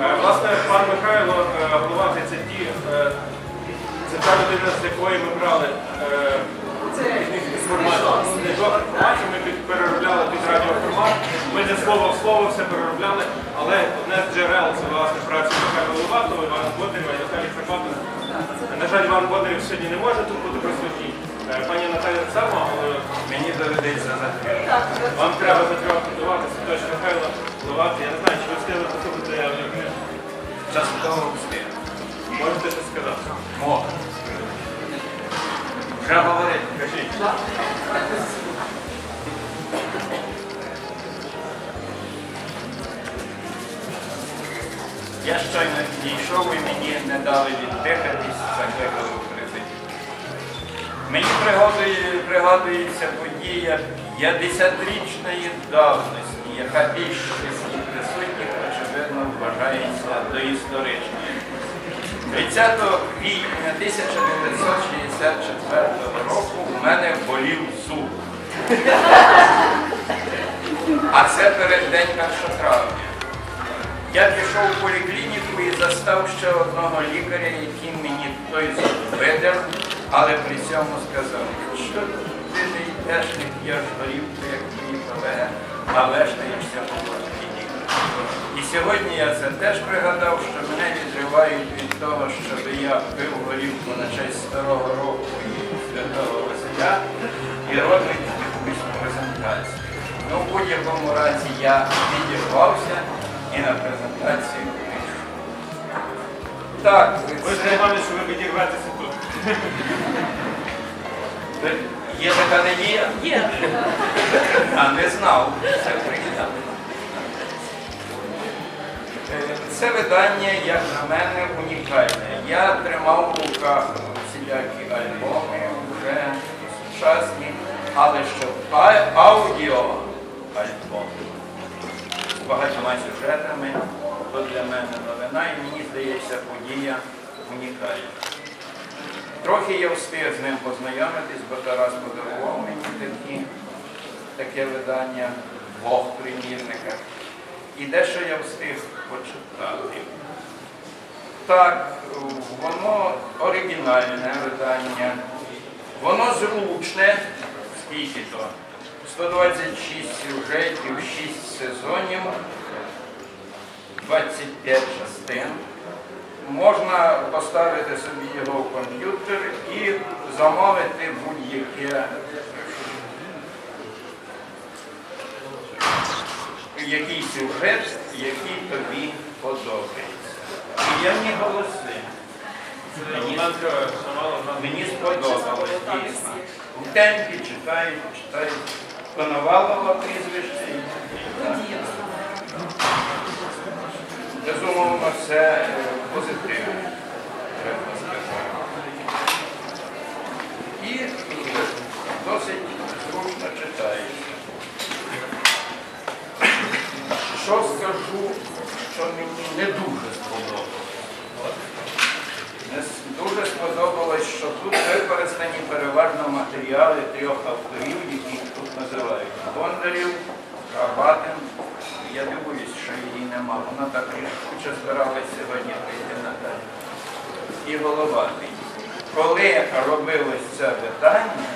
Е, Власне, пан Михайло, е, голова ТЦТ, е, це та людина, з якої ми брали е, інформацію. Ми переробляли під радіоформат. Ми не слово в слово все переробляли, але одне з джерел це власне праця Михайла Леватова, Івана Боднарєва і Наталії Крипатова. На жаль, Іван Боднарєв сьогодні не може тут бути присутній. Е, Пані Наталя так само, мені доведеться закрити. Так, Вам треба затрапортуватися, тож Михайло Левати. Я не знаю, чи ви встигли послухати аудіокнигу. Частково встиг. Можете щось сказати? Мог. Вже говорити. Кажіть. Я щойно дійшов і мені не дали віддихатись, закликали. Мені пригадується подія 50-річної давності, яка більшості присутніх, очевидно, вважається доісторичною. 30 квітня 1964 року в мене болів зуб. А це перед день 1 травня. Я пішов в поліклініку і застав ще одного лікаря, який мені той зуб видав, але при цьому сказав, що ти не йдеш, не п'єш горівку, як твої колеги, а вештаєшся по клініку. І сьогодні я це теж пригадав, що мене відривають від того, щоб я пив горівку на честь старого року і святого Василя і роблять якусь презентацію. Ну, в будь-якому разі я відірвався і на презентацію вийшов. Так, Ви це- сподіваємося, що ви відірветеся тут. Є така надія? Є. А не знав. Це приємно. Е, Це видання, як на мене, унікальне. Я тримав в руках всілякі альбоми, вже сучасні, але що аудіо альбом з багатьма сюжетами, то для мене новина і мені здається подія унікальна. Трохи я встиг з ним познайомитись, бо Тарас подарував мені такі, таке видання двох примірниках. І дещо я встиг почитати. Так, воно оригінальне видання, воно зручне, скільки то? 126 сюжетів, 6 сезонів, 25 частин. Можна поставити собі його в комп'ютер і замовити будь-яке який сюжет, який тобі подобається. Приємні голоси. Мені, Олександра Шамала, мені сподобалось дійсно. В темпі читають, читають Коновалова прізвище. Безумовно, це позитивно, треба сказати. І е, досить зручно читається. Що скажу, що мені не дуже сподобалось. Дуже сподобалось, що тут використані переважно матеріали трьох авторів, яких тут називають Бондарів, Карабатин. Я дивуюсь, що її нема. Вона так рішуче збиралась сьогодні прийти на день. І головатий. Коли робилось це питання,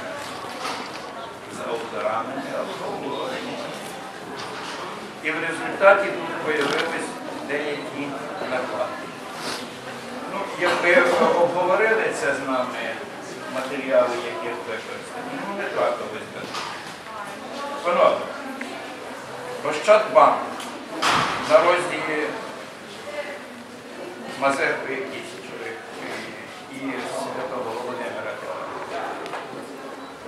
з авторами не обговорені. І в результаті тут з'явились деякі наклади. Ну, якби обговорили це з нами матеріали, які використані, ну не трапилось би. Панове, Ощадбанк на розділі Мазепи Кісічових і Святого Володимира Теодора.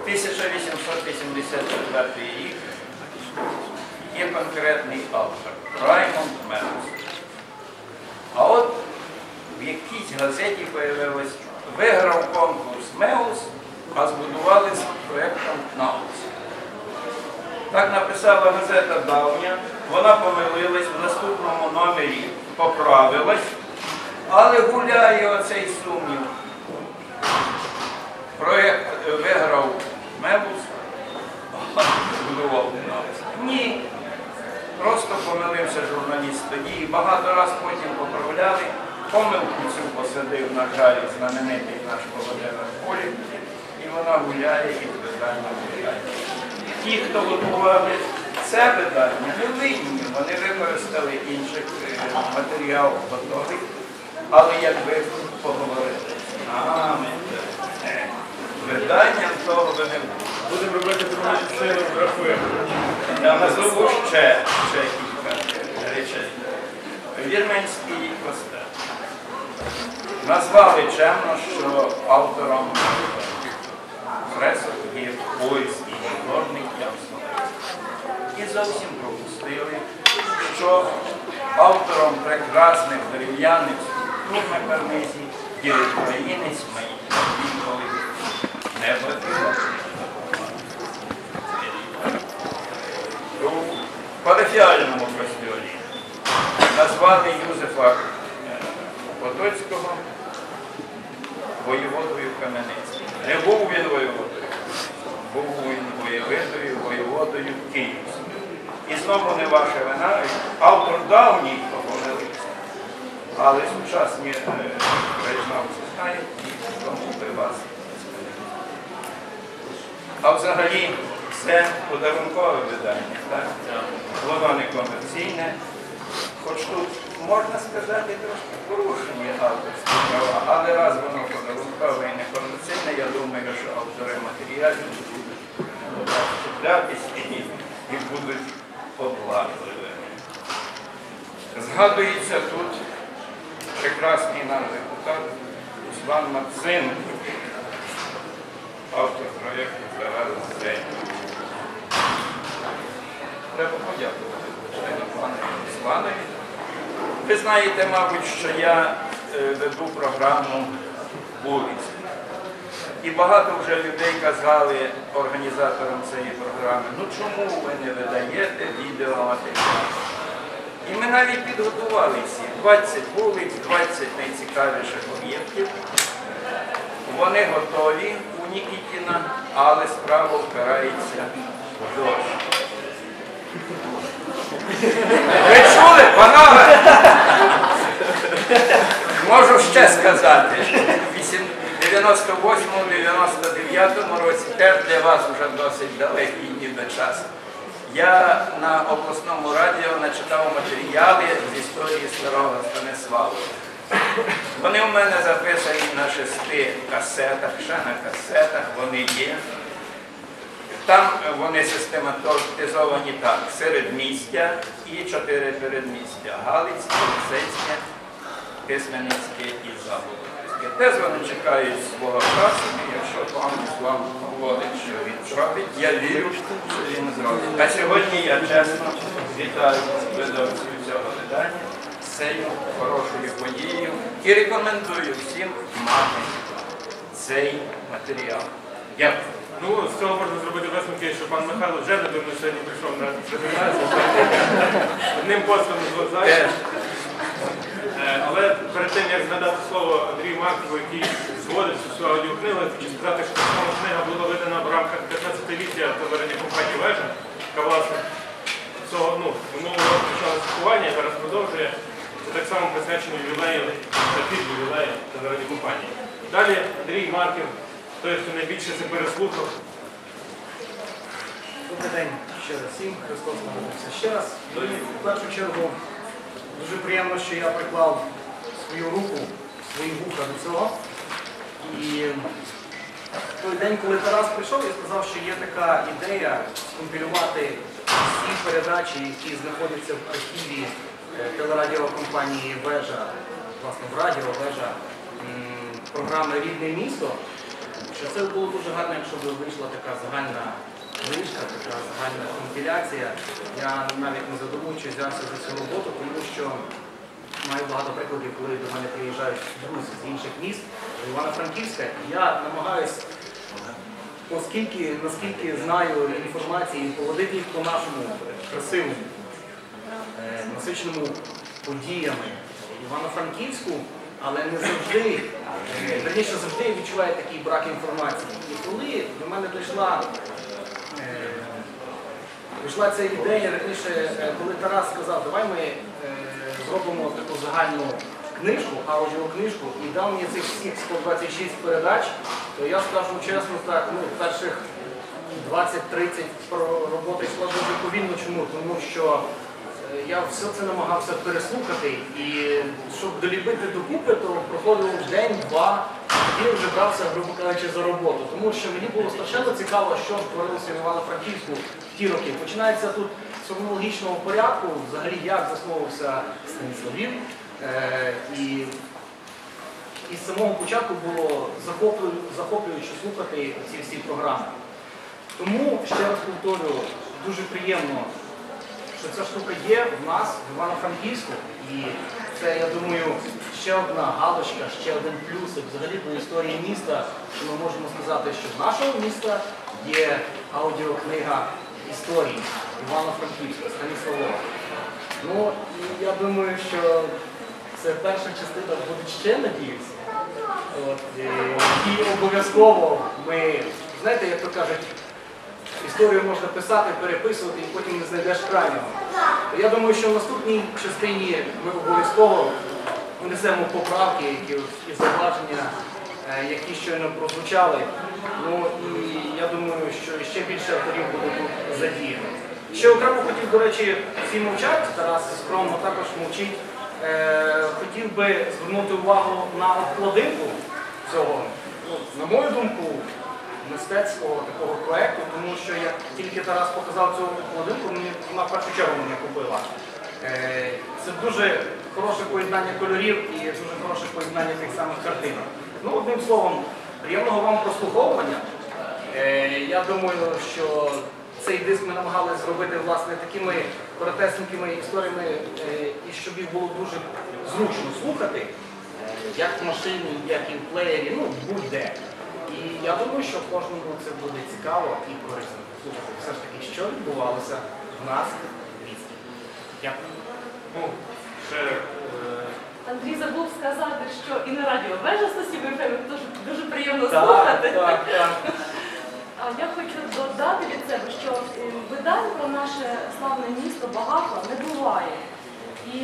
1884 рік є конкретний автор Раймонд Менс. А от в якійсь газеті появилось, виграв конкурс Меус, а збудували з проєктом Наус. Так написала газета давня, вона помилилась, в наступному номері поправилась, але гуляє оцей сумнів. Проєкт виграв Мебус, будував. Ні. Просто помилився журналіст тоді і багато раз потім поправляли. Помилку цю посадив, на жаль, знаменитий наш Володимир Полі, і вона гуляє і видання гуляє. Ті, хто готували це видання, не винні, вони використали інших е, матеріал готовий, але якби поговорили з нами, е, виданням того ви не буде. Будемо робити таку сценографію. Я назову ще, ще кілька речей. Вірменський костел. Назвали чемно, що автором фресок є польський художник Ян І зовсім пропустили, що автором прекрасних дерев'яних структур на карнизі є українець Маїтій не у парафіальному костюлі назвали Юзефа е, Потоцького воєводою Кам'янецьким. Не був він воєводою, був він воєвидою, воєводою Київською. І знову не ваша вина, автор давній помилився. Але сучасні е, краєзнавці знають, і тому би вас. А взагалі це подарункове видання, так? Воно не комерційне. Хоч тут можна сказати трошки порушені авторські права, але раз воно подарункове і не комерційне, я думаю, що автори матеріалів будуть чіплятись і, і будуть обладливими. Згадується тут прекрасний наш депутат Руслан Максимович автор проєкту Тарас Зень. Треба подякувати звичайно пану Русланові. Ви знаєте, мабуть, що я е, веду програму «Вулиці». І багато вже людей казали організаторам цієї програми, ну чому ви не видаєте відеоматеріал? І ми навіть підготували всі 20 вулиць, 20 найцікавіших об'єктів. Вони готові у Нікітіна, але справа впирається в дощ. Ви чули, панове? Можу ще сказати. В 98-99 році теж для вас вже досить далекий ніби час. Я на обласному радіо начитав матеріали з історії старого Станислава. Вони у мене записані на шести касетах, ще на касетах вони є. Там вони систематизовані так, середмістя і чотири передмістя. Галицьке, Лисецьке, Письменницьке і Заболотське. Теж вони чекають свого часу, і якщо пан вам говорить, що він зробить, я вірю, що він зробить. А сьогодні я чесно вітаю видавців цього видання з цією хорошою подією і рекомендую всім мати цей матеріал. Дякую. Ну, з цього можна зробити висновки, що пан Михайло вже не напевно сьогодні прийшов на презентацію. Одним постом з Але перед тим, як надати слово Андрію Маркову, який зводить цю аудіокнигу, хочу сказати, що сама книга була видана в рамках 15-ліття товарині компанії Вежа, яка власне цього ну, минулого року почала святкування і зараз продовжує. Це так само присвячено ювілею та під ювілею товарині компанії. Далі Андрій Марків, той, хто найбільше це переслухав. Добрий день ще раз всім. Христос народився ще раз. І в першу чергу дуже приємно, що я приклав свою руку, свої вуха до цього. І в той день, коли Тарас прийшов, я сказав, що є така ідея скомпілювати всі передачі, які знаходяться в архіві е, телерадіокомпанії Вежа, власне, в радіо Вежа програми Рідне місто. Що це було дуже гарно, якщо б вийшла така загальна книжка, така загальна компіляція. Я навіть не задумуючи взявся за цю роботу, тому що маю багато прикладів, коли до мене приїжджають друзі з інших міст, Івано-Франківська. і Я намагаюсь, оскільки наскільки знаю інформації, поводити їх по нашому красивому, е, насиченому подіями Івано-Франківську, але не завжди, е, верніше завжди я відчуваю такий брак інформації. І коли до мене е, Прийшла ця ідея раніше, е, коли Тарас сказав, давай ми е, зробимо таку загальну книжку, аудіокнижку, і дав мені цих всіх 126 передач, то я скажу чесно так, ну, перших 20-30 роботи йшла дуже повільно. Чому? Тому що е, я все це намагався переслухати, і щоб доліпити докупи, то проходило день-два, я вже брався, грубо кажучи, за роботу. Тому що мені було страшенно цікаво, що творилося в Івано-Франківську в ті роки. Починається тут з хронологічного порядку, взагалі як засновувався Станіславів. Е, і і з самого початку було захоплю- захоплююче слухати ці всі програми. Тому, ще раз повторюю, дуже приємно, що ця штука є в нас, в Івано-Франківську, і це, я думаю, ще одна галочка, ще один плюсик взагалі до історії міста, що ми можемо сказати, що в нашого міста є аудіокнига історії Івано-Франківська, Станіславова. Ну, і я думаю, що це перша частина буде ще, надіюся. Е, і обов'язково ми, знаєте, як то кажуть, історію можна писати, переписувати і потім не знайдеш крайнього. Я думаю, що в наступній частині ми обов'язково внесемо поправки які, і зауваження, е, які щойно прозвучали. Ну і я думаю, що ще більше авторів буде тут задіяно. Ще окремо хотів, до речі, всі мовчать, Тарас скромно також мовчить. Е, хотів би звернути увагу на обкладинку цього, ну, на мою думку, мистецького такого проєкту, тому що як тільки Тарас показав цю мені вона в першу чергу мене купила. Е, Це дуже хороше поєднання кольорів і дуже хороше поєднання тих самих картинок. Ну, одним словом, приємного вам прослуховування. Е, Я думаю, що цей диск ми намагалися зробити власне такими коротесенькими історіями, е, і щоб їх було дуже зручно слухати, як в машині, як і в плеєрі, ну будь-де. І я думаю, що кожному це буде цікаво і корисно слухати все ж таки, що відбувалося в нас в місті. Дякую. Ну, ще е, Андрій забув сказати, що і на радіо Вежа Сосіб ФМ дуже, дуже приємно слухати. так, так. А я хочу додати від себе, що е, видань про наше славне місто багато не буває. І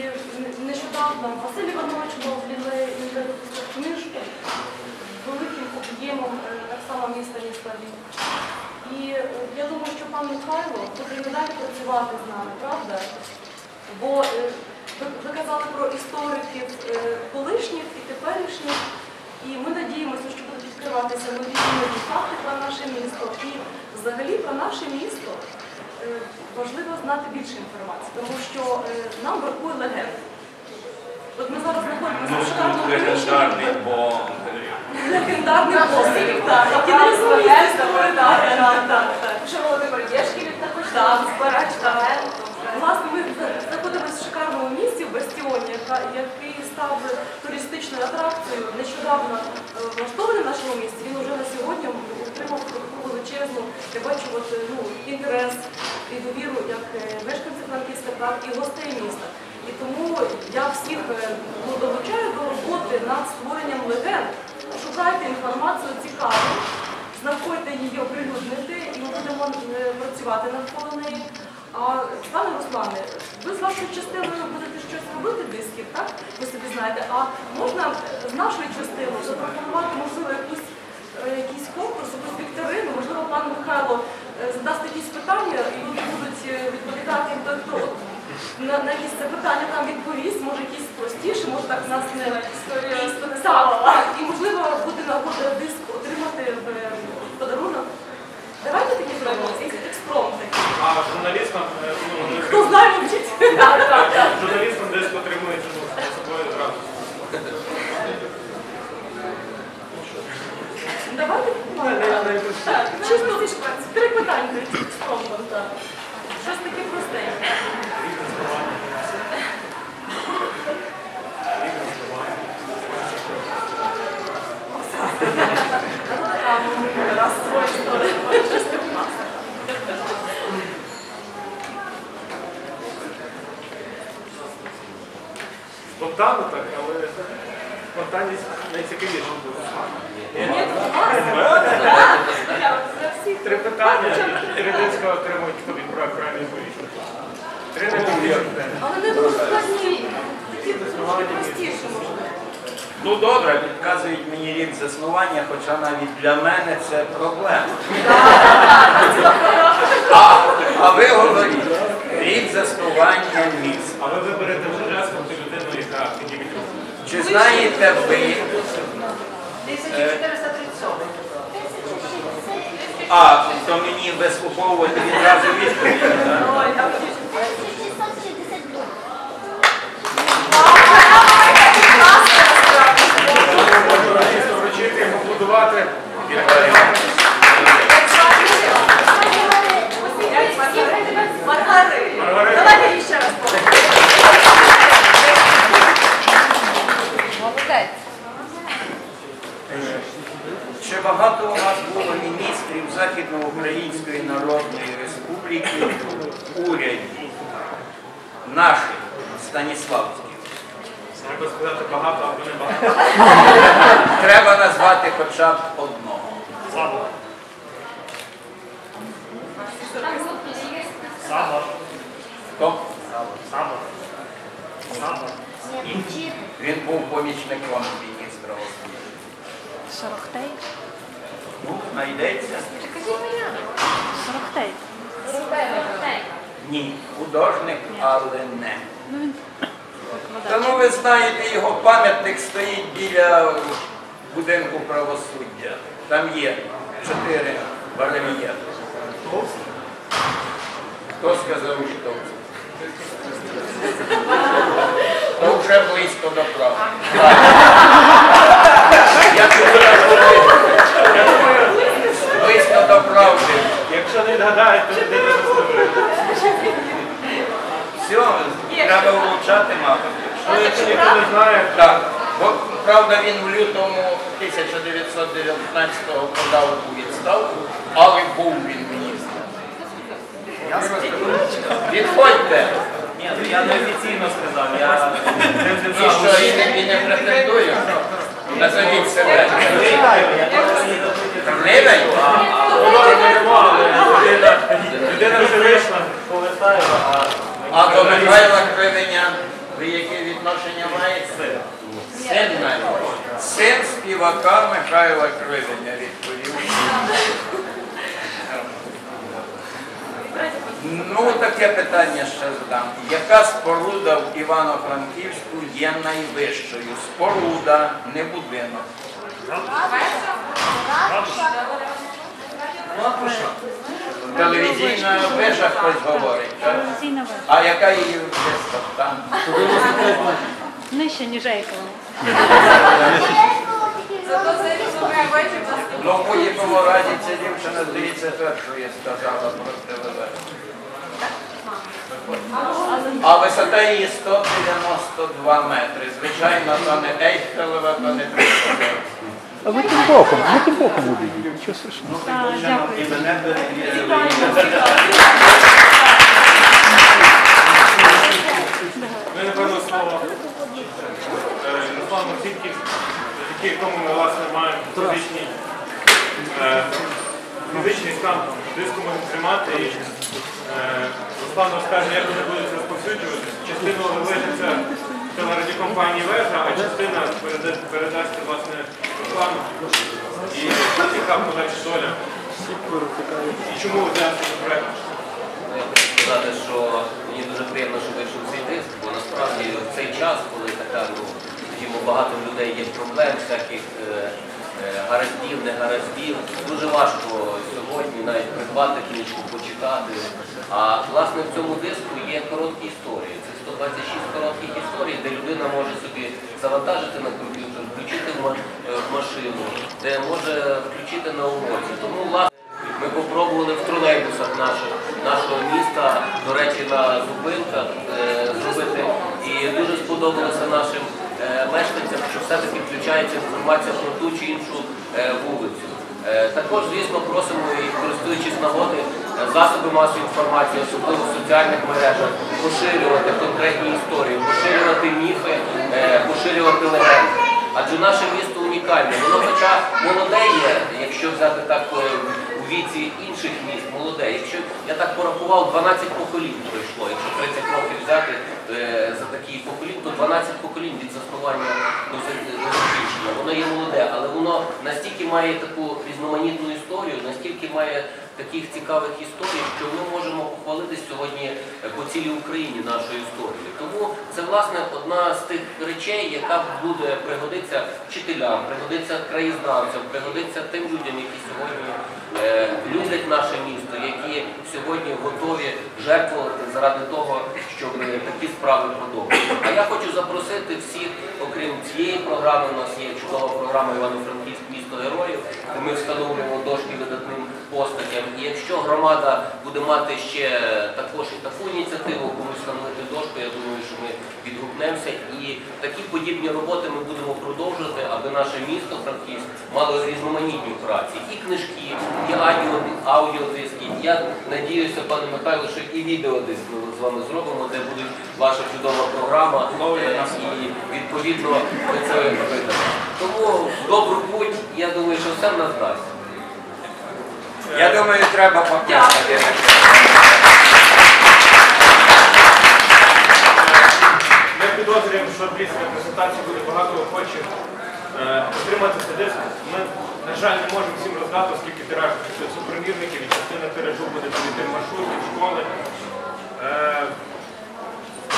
нещодавно Василь Іванович Мовліли випустив книжку великим е, так само міста Ніславі. І е, я думаю, що пан Михайло буде і далі працювати з нами, правда? Бо е, ви, казали про істориків колишніх і теперішніх, і ми надіємося, що будуть відкриватися нові нові факти про наше місто. І взагалі про наше місто важливо знати більше інформації, тому що нам бракує легенд. От ми зараз знаходимося в шикарному. Легендарний постів, так, який не історії. Так, так, так, так. Що Володимир Єшків також так, збирач талент. Власне, ми знаходимося в шикарному місці в Бастіоні, який став туристичною атракцією. Нещодавно е, влаштований в нашому місті. Він вже на сьогодні отримав таку величезну, я бачу, от, е, ну, інтерес і довіру як е, мешканців Франківська, так і гостей міста. І тому я всіх ну, долучаю до роботи над створенням легенд. Шукайте інформацію цікаву, знаходьте її, оприлюднити, і ми будемо е, працювати навколо неї. А пане Руслане, ви з вашою частиною будете щось робити дисків, так? Ви собі знаєте. А можна е, з нашою частиною запропонувати, можливо, якусь, е, якийсь конкурс, якусь вікторину, можливо, пан Михайло задасть якісь питання, і будуть відповідати хто на, на якісь запитання там відповість, може якісь простіше, може так нас не так, так. І можливо буде нагода диск отримати в е, подарунок. Давайте такі зробимо, екс- експромт а журналістам е, ну, не- Хто знає, вчить. Так, так, так. журналістам десь отримують ну, з собою одразу. Давайте так, чисто три питання експромтом, так. Щось таке простеньке. Раз свої сторони. Спонтанно так, але спонтанність найцікавіша буде. Ні, класно. Для всіх. Три питання, і Рідинська отримують відповідь про окремі відповідь. Три найбільші питання. Але не дуже складні. Такі трошки простіше можливо. Ну добре, підказують мені рік заснування, хоча навіть для мене це проблема. А, а ви говорите, рік заснування міст. Але ви берете вже ту людину, яка підніміть. Чи знаєте ви, 1437. а, то мені вислуховувати відразу відповідь, Маргарита. Давайте ще раз Молодець. Чи багато у нас було міністрів Західноукраїнської Народної Республіки уряді наших Станіславських? Треба сказати багато або не багато. Треба назвати хоча б одного. Хто? Він був помічником міністра освіти. Шорохтей. Ну, знайдеться? Шорохтей. Ні. Художник, але не. Та ну ви знаєте, його пам'ятник стоїть біля будинку правосуддя. Там є чотири барельєфи. Хто сказав, що? То вже близько до правди. Я. Близько до правди. Якщо не відгадаєте, то не. Все, треба вивчати мапи. Ну, якщо ніхто не знає, Так, бо правда він в лютому 1919-го подав у відставку, але був він міністром. Відходьте. Ні, ну я не офіційно сказав, я І що, і не, і не претендую? Назовіть себе. Кривень? людина, людина вже вийшла, повертаю, а А до Михайла Кривеня ви яке відношення маєте? Син навіть. Син співака Михайла Кривеня відповів. Ну, таке питання ще задам. Яка споруда в Івано-Франківську є найвищою? Споруда, не будинок. Телевізійна вежа хтось говорить. так? Телевізійна вежа. А яка її висота там? Нижче, ніж Ейфелева. Зато це різовий вечір нас Ну, в будь-якому разі ця дівчина, здається, першою сказала про телевежу. А висота її 192 метри. Звичайно, то не Ейфелева, то не 309. А ви тим боком, ми тим боком увидели, нічого страшного. Дякую. Ми напевно слово е, Руслан Максимків, завдяки якому ми власне маємо фізичний, е, фізичний стан диску можемо тримати. І, е, Руслан розкаже, як вони будуть розповсюджуватися. Частину залишиться телерадіокомпанії Вежа, а частина переда- передасться власне Руслану. І яка подальша доля. І чому ви взяли цей проект? Я хочу сказати, що мені дуже приємно, що вийшов цей диск, бо насправді в цей час, коли така, ну, скажімо, багато людей є проблем, всяких е, е, гараздів, негараздів, дуже важко сьогодні навіть придбати книжку, почитати. А власне в цьому диску є короткі історії. Це 126 коротких історій, де людина може собі завантажити на комп'ютер, включити е, машину, де може включити на уроці. Тому власне ми попробували в тролейбусах наших, нашого міста, до речі, на зупинках е, зробити. І дуже сподобалося нашим е, мешканцям, що все-таки включається інформація про ту чи іншу Е, Також, звісно, просимо і користуючись нагоди, засоби масової інформації, особливо в соціальних мережах, поширювати конкретні історії, поширювати міфи, е, поширювати легенди. Адже наше місто унікальне. Воно хоча молоде є, якщо взяти так е, у віці інших міст, молоде. Якщо я так порахував, 12 поколінь пройшло. Якщо 30 років взяти е, за такі поколінь, то 12 поколінь від заснування до за- до закінчення. Воно є молоде, але воно настільки має таку різноманітну історію, настільки має таких цікавих історій, що ми можемо похвалитись сьогодні е, по цілій Україні нашою історією. Тому це власне одна з тих речей, яка буде пригодиться вчителям, пригодиться краєзнавцям, пригодиться тим людям, які сьогодні е, люблять наше місто, які сьогодні готові жертвувати заради того, щоб такі справи продовжувати. А я хочу запросити всіх, окрім цієї програми, у нас є чудова програма Івано-Франківськ місто героїв, ми встановлюємо постатям. І якщо громада буде мати ще також і таку ініціативу, комусь встановити дошку, я думаю, що ми відгукнемося. І такі подібні роботи ми будемо продовжувати, аби наше місто Франківськ мало різноманітні праці, і книжки, і аудіо, аудіодиски. Я надіюся, пане Михайло, що і відеодиск ми з вами зробимо, де буде ваша чудова програма. І відповідно ми це видамо. Тому добру путь, я думаю, що все в нас дасть. Я думаю, треба покласти. Ми підозрюємо, що після презентації буде багато охочих е, отримати цей диск. Ми, на жаль, не можемо всім роздати, оскільки тираж супровірників і частина тиражу буде прийти в школи. Е,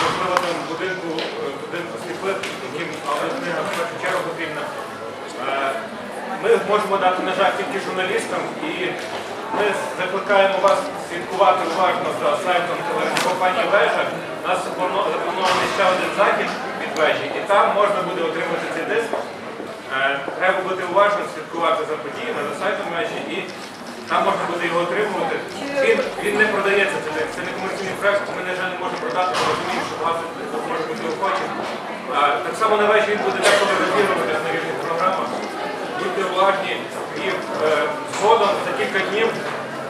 Можливо, там будинку, е, будинку світлин, яким аудіокнига в першу чергу потрібна. Е, Ми можемо дати, на жаль, тільки журналістам і ми закликаємо вас слідкувати уважно за сайтом телекомпанії Вежа. У нас запланований ще один захід від вежі, і там можна буде отримати цей диск. Е, Треба бути уважним, слідкувати за подіями за сайтом вежі і там можна буде його отримувати. Він, він не продається, це, це не комерційний проект, ми, на жаль, не можемо продати, бо розуміємо, що хто може бути охочих. Так само на вежі він буде деколи розігрувати на різних програмах. Будьте уважні і е, згодом за кілька днів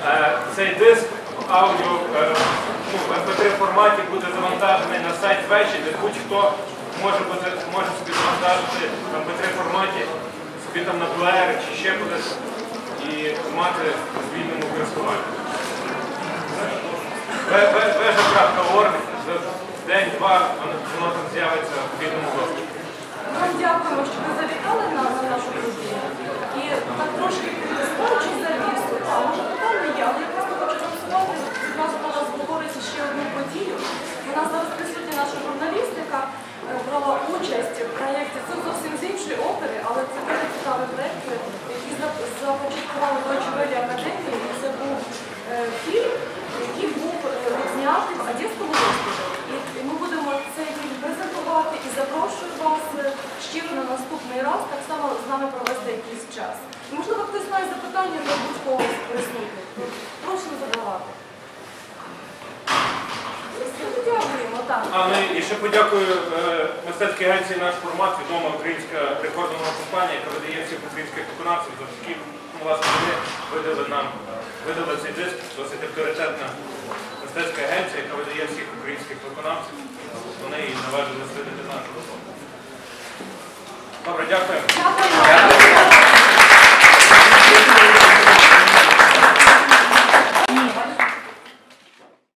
е, цей диск аудіо е, ну, в MP3 форматі буде завантажений на сайт вежі, де будь-хто може, може собі завантажити в MP3 форматі собі там на плеєри чи ще кудись і мати в вільному користуванні. Вежа.орг за день-два воно там з'явиться в вільному доступі. Вам дякуємо, що ви завітали на, на нашу подію. І так трошки скорочу завісу. А може питання є, але я просто хочу з'ясувати, зразу до вас говорить ще одну подію. У нас зараз присутня наша журналістика, е, брала участь в проєкті. Це зовсім з іншої опери, але це дуже цікавий проєкт, який започаткували Deutsche Welle Академії. Це був е, фільм, який був е, знятий в Одеському госпіталі. І ми будемо цей фільм презентувати і запрошую вас е, ще на наступний раз так само з нами провести якийсь час. І, можливо, хтось знає запитання до будь-кого з присутніх. Прошу задавати. Дякуємо, так. А подякую е, мистецькій агенції наш формат, відома українська рекордова компанія, яка видає всіх українських виконавців. Завдяки ну, власне видали нам видали цей диск, досить авторитетна мистецька агенція, яка видає всіх українських виконавців. Вони і наважили слідити нашу роботу. Добре, дякую.